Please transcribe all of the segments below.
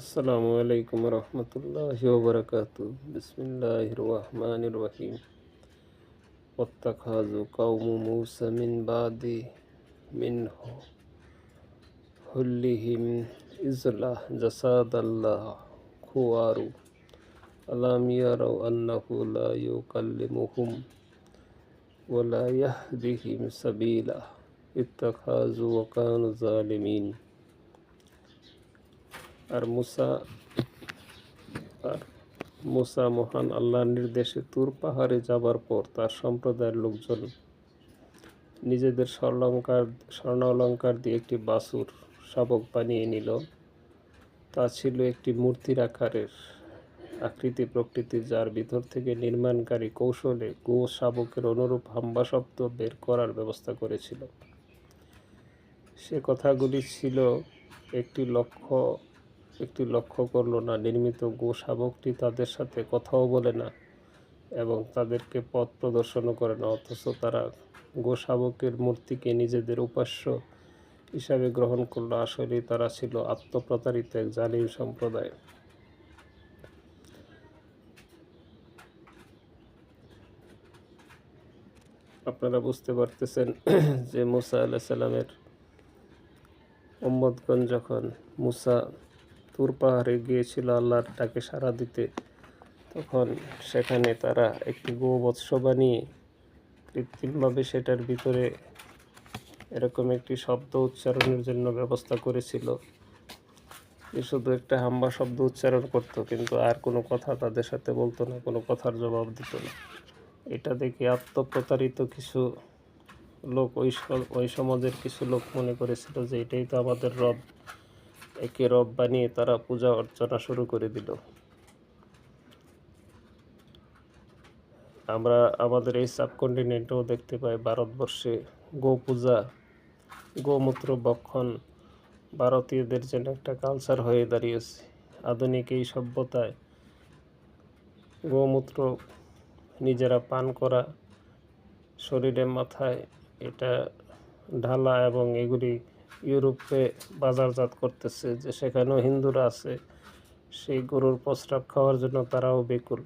আসসালামু আলাইকুম রহমতুল্লাহ বরকাত বিসমিল্লাহ রহমান রহিম ওত্তাখাজু কৌমু মূসা মিন বাদি মিন হুল্লিহিম ইজলা জসাদ আল্লাহ খুয়ারু আলাম ইয়ারাও আন্নাহু লা ইউকাল্লিমুহুম ওয়া লা ইয়াহদিহিম সাবিলা ইত্তাখাজু ওয়া কানু জালিমিন আর মুসা আর মুসা মহান আল্লাহর নির্দেশে তুর পাহাড়ে যাবার পর তার সম্প্রদায়ের লোকজন নিজেদের স্বর্ণালঙ্কার স্বর্ণালঙ্কার দিয়ে একটি বাসুর শাবক বানিয়ে নিল। তা ছিল একটি মূর্তির আকারের আকৃতি প্রকৃতি, যার ভিতর থেকে নির্মাণকারী কৌশলে গো শাবকের অনুরূপ হাম্বা শব্দ বের করার ব্যবস্থা করেছিল। সে কথাগুলি ছিল একটি লক্ষ্য একটি লক্ষ্য করল না, নির্মিত গো শাবকটি তাদের সাথে কথাও বলে না এবং তাদেরকে পথ প্রদর্শনও করে না, অথচ তারা গো শাবকের মূর্তিকে নিজেদের উপাস্য হিসাবে গ্রহণ করল। আসলে তারা ছিল আত্মপ্রতারিত এক জালিম সম্প্রদায় আপনারা বুঝতে পারতেছেন যে মুসা আল্লাহ সাল্লামের মোহাম্মদগঞ্জ যখন মুসা তুর পাহাড়ে গিয়েছিল আল্লাহর ডাকে সাড়া দিতে। তখন সেখানে তারা একটি গোবৎস বানিয়ে কৃত্রিমভাবে সেটার ভিতরে এরকম একটি শব্দ উচ্চারণের জন্য ব্যবস্থা করেছিল। যে শুধু একটা হাম্বা শব্দ উচ্চারণ করত, কিন্তু আর কোনো কথা তাদের সাথে বলতো না, কোনো কথার জবাব দিত না। এটা দেখে আত্মপ্রতারিত কিছু লোক, ওই ওই সমাজের কিছু লোক মনে করেছিল যে এটাই তো আমাদের রব। একে রব বানিয়ে তারা পূজা অর্চনা শুরু করে দিল। আমরা আমাদের এই সাবকন্টিনেন্টেও দেখতে পাই ভারতবর্ষে গো পূজা গোমূত্র বক্ষণ ভারতীয়দের জন্য একটা কালচার হয়ে দাঁড়িয়েছে। আধুনিক এই সভ্যতায় গোমূত্র নিজেরা পান করা, শরীরে মাথায় এটা ঢালা এবং এগুলি ইউরোপে বাজারজাত করতেছে যে সেখানেও হিন্দুরা আছে, সেই গরুর প্রস্রাব খাওয়ার জন্য তারাও বেকুল।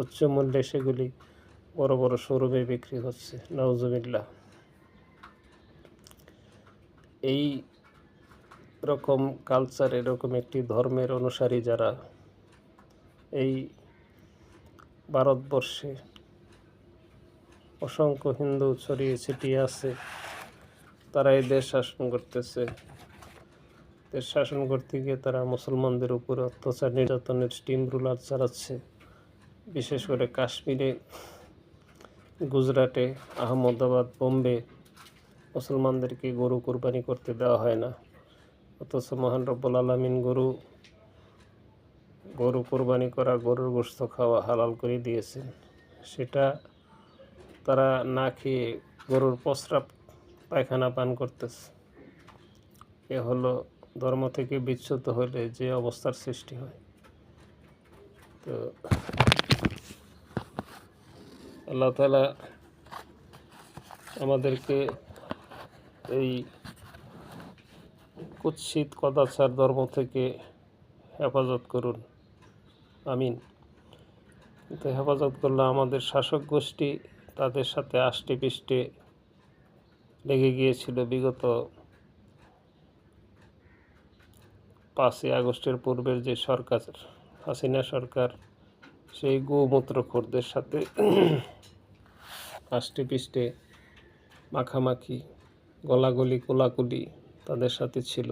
উচ্চ মূল্যে সেগুলি বড় বড় শোরুমে বিক্রি হচ্ছে। নওজবিল্লা এই রকম কালচার এরকম একটি ধর্মের অনুসারী যারা এই ভারতবর্ষে অসংখ্য হিন্দু ছড়িয়ে ছিটিয়ে আছে তারা এই দেশ শাসন করতেছে। দেশ শাসন করতে গিয়ে তারা মুসলমানদের উপর অত্যাচার, নির্যাতনের স্টিম রুলার চালাচ্ছে। বিশেষ করে কাশ্মীরে, গুজরাটে, আহমদাবাদ, বোম্বে মুসলমানদেরকে গরু কোরবানি করতে দেওয়া হয় না। অথচ মহান রব্বুল আলমিন গরু গরু কোরবানি করা গরুর গোস্ত খাওয়া হালাল করে দিয়েছেন। সেটা তারা না খেয়ে গরুর প্রস্রাব পায়খানা পান করতেছে। এ হলো ধর্ম থেকে বিচ্যুত হলে যে অবস্থার সৃষ্টি হয়। তো আল্লাহ তালা আমাদেরকে এই কুৎসিত কদাচার ধর্ম থেকে হেফাজত করুন। আমিন। কিন্তু হেফাজত করলে আমাদের শাসক গোষ্ঠী তাদের সাথে আষ্টে পিষ্টে লেগে গিয়েছিল বিগত পাঁচই আগস্টের পূর্বের যে সরকার, হাসিনা সরকার, সেই গোমূত্রখোরদের সাথে আষ্টে পিষ্টে মাখামাখি, গলাগলি, কোলাকুলি তাদের সাথে ছিল।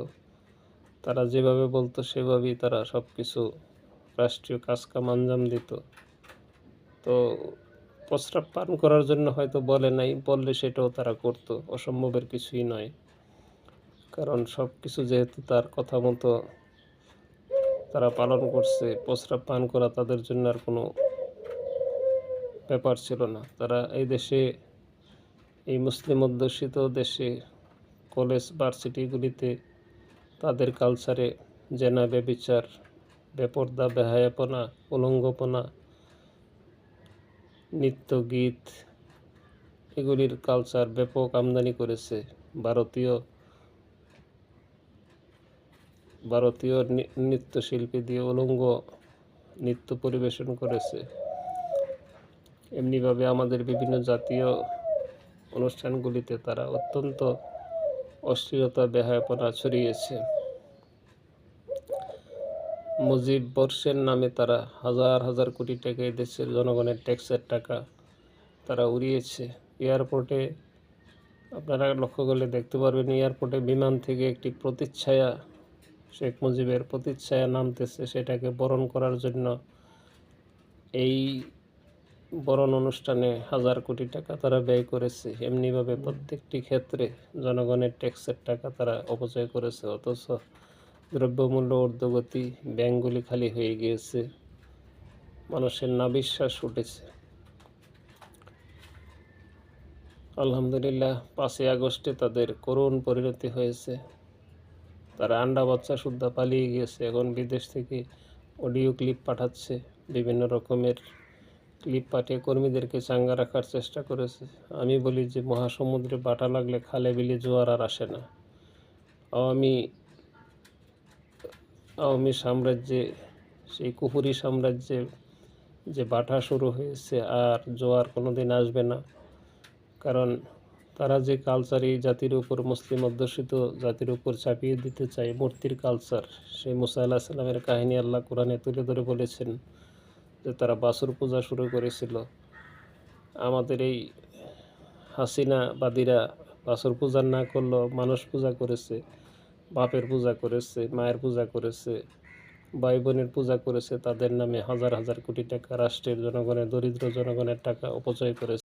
তারা যেভাবে বলতো, সেভাবেই তারা সব কিছু রাষ্ট্রীয় কাজকাম আঞ্জাম দিত। তো প্রস্রাব পান করার জন্য হয়তো বলে নাই, বললে সেটাও তারা করতো। অসম্ভবের কিছুই নয়। কারণ সব কিছু যেহেতু তার কথা মতো তারা পালন করছে, প্রস্রাব পান করা তাদের জন্য আর কোনো ব্যাপার ছিল না। তারা এই দেশে, এই মুসলিম অধ্যুষিত দেশে, কলেজ, ভার্সিটিগুলিতে তাদের কালচারে জেনা বেবিচার বেপর্দা, বেহায়াপনা, উলঙ্গপনা নৃত্য গীত এগুলির কালচার ব্যাপক আমদানি করেছে ভারতীয় ভারতীয় নৃত্যশিল্পী দিয়ে উলঙ্গ নৃত্য পরিবেশন করেছে। এমনিভাবে আমাদের বিভিন্ন জাতীয় অনুষ্ঠানগুলিতে তারা অত্যন্ত অশ্লীলতা বেহায়াপনা ছড়িয়েছে। মুজিব বর্ষের নামে তারা হাজার হাজার কোটি টাকা দেশের জনগণের ট্যাক্সের টাকা তারা উড়িয়েছে। এয়ারপোর্টে আপনারা লক্ষ্য করলে দেখতে পারবেন, এয়ারপোর্টে বিমান থেকে একটি প্রতিচ্ছায়া, শেখ মুজিবের প্রতিচ্ছায়া নামতেছে। সেটাকে বরণ করার জন্য এই বরণ অনুষ্ঠানে হাজার কোটি টাকা তারা ব্যয় করেছে। এমনিভাবে প্রত্যেকটি ক্ষেত্রে জনগণের ট্যাক্সের টাকা তারা অপচয় করেছে। অথচ দ্রব্যমূল্য ঊর্ধ্বগতি ব্যাংকগুলি খালি হয়ে গিয়েছে। মানুষের নাবিশ্বাস উঠেছে। আলহামদুলিল্লাহ, পাঁচই আগস্টে তাদের করুণ পরিণতি হয়েছে। তারা আন্ডা বাচ্চা সুদ্ধা পালিয়ে গিয়েছে। এখন বিদেশ থেকে অডিও ক্লিপ পাঠাচ্ছে। বিভিন্ন রকমের ক্লিপ পাঠিয়ে কর্মীদেরকে চাঙ্গা রাখার চেষ্টা করেছে। আমি বলি যে, মহাসমুদ্রে বাটা লাগলে খালে বিলে জোয়ার আর আসে না। আওয়ামী আওয়ামী সাম্রাজ্যে, সেই কুহুরি সাম্রাজ্যে যে বাটা শুরু হয়েছে আর জোয়ার কোনো দিন আসবে না। কারণ তারা যে কালচার এই জাতির উপর, মুসলিম অধ্যুষিত জাতির উপর চাপিয়ে দিতে চায়, মূর্তির কালচার সেই মুসা আল্লাহ সাল্লামের কাহিনী আল্লাহ কোরআনে তুলে ধরে বলেছেন যে তারা বাসুর পূজা শুরু করেছিল। আমাদের এই হাসিনা বাদীরা বাসুর পূজা না করলেও মানুষ পূজা করেছে। বাপের পূজা করেছে, মায়ের পূজা করেছে ভাই বোনের পূজা করেছে, তাদের নামে হাজার হাজার কোটি টাকা রাষ্ট্রের জনগণের, দরিদ্র জনগণের টাকা অপচয় করেছে।